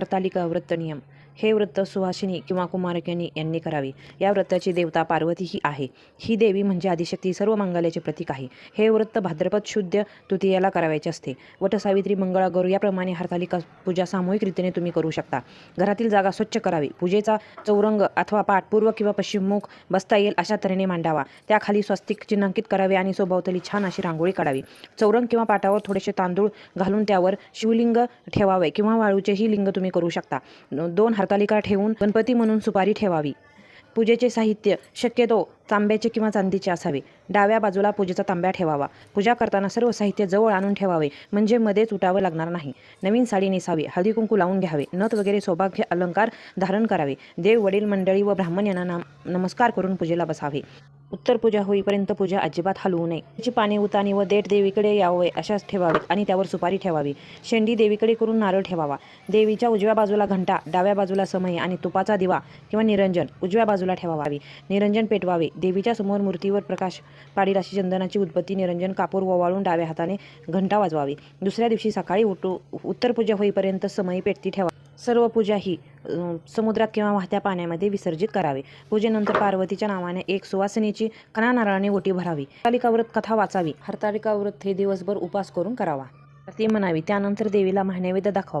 हरतालिका व्रत नियम हे व्रत सुहासिनी किंवा कुमारकेनी यांनी करावे. या व्रताची देवता पार्वती ही आहे. ही देवी म्हणजे आदिशक्ती सर्व मंगल्याचे प्रतीक आहे. हे व्रत भाद्रपद शुद्ध तृतीयाला करावायचे असते. वटसावित्री मंगळागौर याप्रमाणे हरतालिका पूजा सामूहिक रीतीने तुम्ही करू शकता. घरातील जागा स्वच्छ करावी. पूजेचा चौरंग अथवा पाठ पूर्व किंवा पश्चिममुख बसता येईल अशा तऱ्हेने मांडावा. त्याखाली स्वस्तिक चिन्हांकित करावे आणि सभोवताली छान अशी रांगोळी काढावी. चौरंग किंवा पाटावर थोडेसे तांदूळ घालून त्यावर शिवलिंग ठेवावे किंवा वाळूचेही लिंग तुम्ही करू शकता. दोन हरतालिका ठेवून गणपती म्हणून सुपारी ठेवावी. पूजेचे साहित्य शक्यतो तांब्याचे किंवा चांदीचे असावे. डाव्या बाजूला पूजेचा तांब्या ठेवावा. पूजा करताना सर्व साहित्य जवळ आणून ठेवावे म्हणजे मध्येच उठावं लागणार नाही. नवीन साडी नेसावी हळदी कुंकू लावून घ्यावे नथ वगैरे सौभाग्य अलंकार धारण करावे. देव वडील मंडळी व ब्राह्मण यांना नाम नमस्कार करून पूजेला बसावे. उत्तर पूजा होईपर्यंत पूजा अजिबात हलवू नये. त्याची पाने उतानी व देठ देवीकडे यावे अशाच ठेवावेत आणि त्यावर सुपारी ठेवावी. शेंडी देवीकडे करून नारळ ठेवावा. देवीच्या उजव्या बाजूला घंटा डाव्या बाजूला समय आणि तुपाचा दिवा किंवा निरंजन उजव्या बाजूला ठेवावी. निरंजन पेटवावे. देवीच्या समोर मूर्तीवर प्रकाश पाडील अशी चंदनाची उत्पत्ती निरंजन कापूर ओवाळून डाव्या हाताने घंटा वाजवावी. दुसऱ्या दिवशी सकाळी उठू उत्तर पूजा होईपर्यंत समयी पेटती ठेवा. सर्व पूजा ही समुद्रात किंवा वाहत्या पाण्यामध्ये विसर्जित करावे. पूजेनंतर पार्वतीच्या नावाने एक सुवासिनीची कणा नारळाने ओटी भरावी. हरतालिका व्रत कथा वाचावी. हरतालिका व्रत हे दिवसभर उपास करून करावा. ती म्हणावी त्यानंतर देवीला महानैवेद्य दाखवावा.